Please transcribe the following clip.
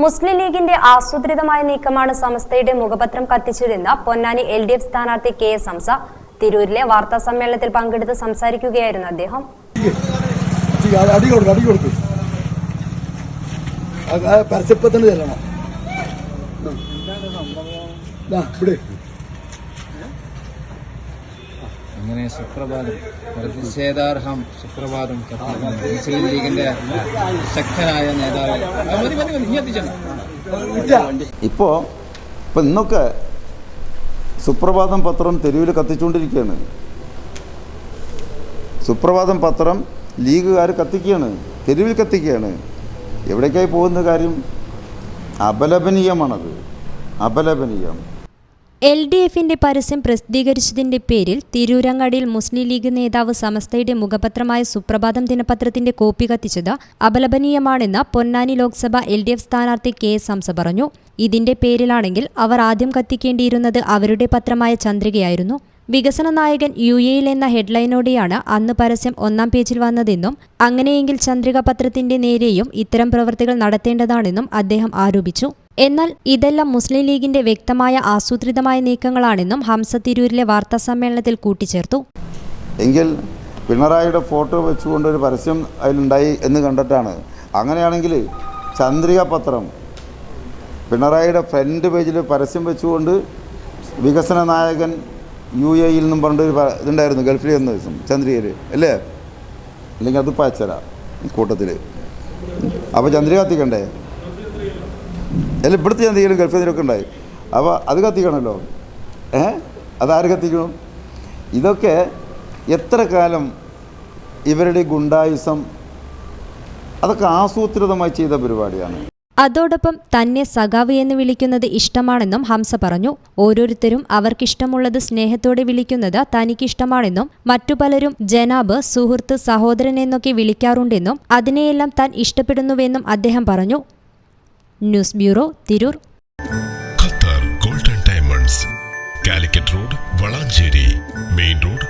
മുസ്ലിം ലീഗിന്റെ ആസൂത്രിതമായ നീക്കമാണ് സമസ്തയുടെ മുഖപത്രം കത്തിച്ചതെന്ന് പൊന്നാനി എൽ ഡി എഫ് സ്ഥാനാർത്ഥി കെ എസ് ഹംസ തിരൂരിലെ വാർത്താ സമ്മേളനത്തിൽ പങ്കെടുത്ത് സംസാരിക്കുകയായിരുന്നു അദ്ദേഹം. പരസ്യപ്പത്തിന് അങ്ങനെ സുപ്രഭാതം? പ്രതിഷേധാർഹം സുപ്രഭാതം. മുസ്ലിം ലീഗിന്റെ ശക്തനായ നേതാവ്. ഇപ്പോ ഇപ്പം ഇന്നൊക്കെ സുപ്രഭാതം പത്രം തെരുവിൽ കത്തിച്ചുകൊണ്ടിരിക്കുകയാണ് സുപ്രഭാതം പത്രം ലീഗുകാർ കത്തിക്കുകയാണ് തെരുവിൽ കത്തിക്കുകയാണ് എവിടേക്കായി പോകുന്ന കാര്യം? അപലപനീയമാണത്. അപലപനീയം. എൽ ഡി എഫിന്റെ പരസ്യം പ്രസിദ്ധീകരിച്ചതിന്റെ പേരിൽ തിരൂരങ്ങാടിയിൽ മുസ്ലിം ലീഗ് നേതാവ് സമസ്തയുടെ മുഖപത്രമായ സുപ്രഭാതം ദിനപത്രത്തിന്റെ കോപ്പി കത്തിച്ചത് അപലപനീയമാണെന്ന് Ponnani Lok Sabha L D F സ്ഥാനാർത്ഥി കെ എസ് ഹംസ പറഞ്ഞു. ഇതിന്റെ പേരിലാണെങ്കിൽ അവർ ആദ്യം കത്തിക്കേണ്ടിയിരുന്നത് അവരുടെ പത്രമായ ചന്ദ്രികയായിരുന്നു. വികസന നായകൻ യു എയിൽ എന്ന ഹെഡ്ലൈനോടെയാണ് അന്ന് പരസ്യം ഒന്നാം പേജിൽ വന്നതെന്നും അങ്ങനെയെങ്കിൽ ചന്ദ്രിക പത്രത്തിന്റെ നേരെയും ഇത്തരം പ്രവൃത്തികൾ നടത്തേണ്ടതാണെന്നും അദ്ദേഹം ആരോപിച്ചു. എന്നാൽ ഇതെല്ലാം മുസ്ലിം ലീഗിന്റെ വ്യക്തമായ ആസൂത്രിതമായ നീക്കങ്ങളാണെന്നും ഹംസ തിരൂരിലെ വാർത്താ സമ്മേളനത്തിൽ കൂട്ടിച്ചേർത്തു. എങ്കിൽ പിണറായിയുടെ ഫോട്ടോ വെച്ചുകൊണ്ട് ഒരു പരസ്യം അതിലുണ്ടായി എന്ന് കണ്ടിട്ടാണ്. അങ്ങനെയാണെങ്കിൽ ചന്ദ്രിക പത്രം പിണറായിയുടെ ഫ്രണ്ട് പേജിൽ പരസ്യം വെച്ചുകൊണ്ട് വികസന നായകൻ യു എയിൽ നിന്നും പറഞ്ഞിട്ട് ഒരു ഇതുണ്ടായിരുന്നു ഗൾഫിൽ എന്ന ദിവസം ചന്ദ്രികയിൽ അല്ലേ? അല്ലെങ്കിൽ അത് പച്ചരാ കൂട്ടത്തിൽ അപ്പോൾ ചന്ദ്രിക കത്തിക്കണ്ടേ? അല്ല ഇവിടുത്തെ എന്തെങ്കിലും ഗൾഫിൽ നിന്നൊക്കെ ഉണ്ടായി. അപ്പോൾ അത് കത്തിക്കണമല്ലോ ഏ? അതാര് കത്തിക്കണം? ഇതൊക്കെ എത്ര കാലം ഇവരുടെ ഗുണ്ടായുസം അതൊക്കെ ആസൂത്രിതമായി ചെയ്ത പരിപാടിയാണ്. അതോടൊപ്പം തന്നെ സഖാവ് എന്ന് വിളിക്കുന്നത് ഇഷ്ടമാണെന്നും ഹംസ പറഞ്ഞു. ഓരോരുത്തരും അവർക്കിഷ്ടമുള്ളത് സ്നേഹത്തോടെ വിളിക്കുന്നത് തനിക്കിഷ്ടമാണെന്നും മറ്റു പലരും ജനാബ് സുഹൃത്ത് സഹോദരൻ എന്നൊക്കെ വിളിക്കാറുണ്ടെന്നും അതിനെയെല്ലാം താൻ ഇഷ്ടപ്പെടുന്നുവെന്നും അദ്ദേഹം പറഞ്ഞു. News bureau Tirur. Qatar golden diamonds Calicut road Valanchery main road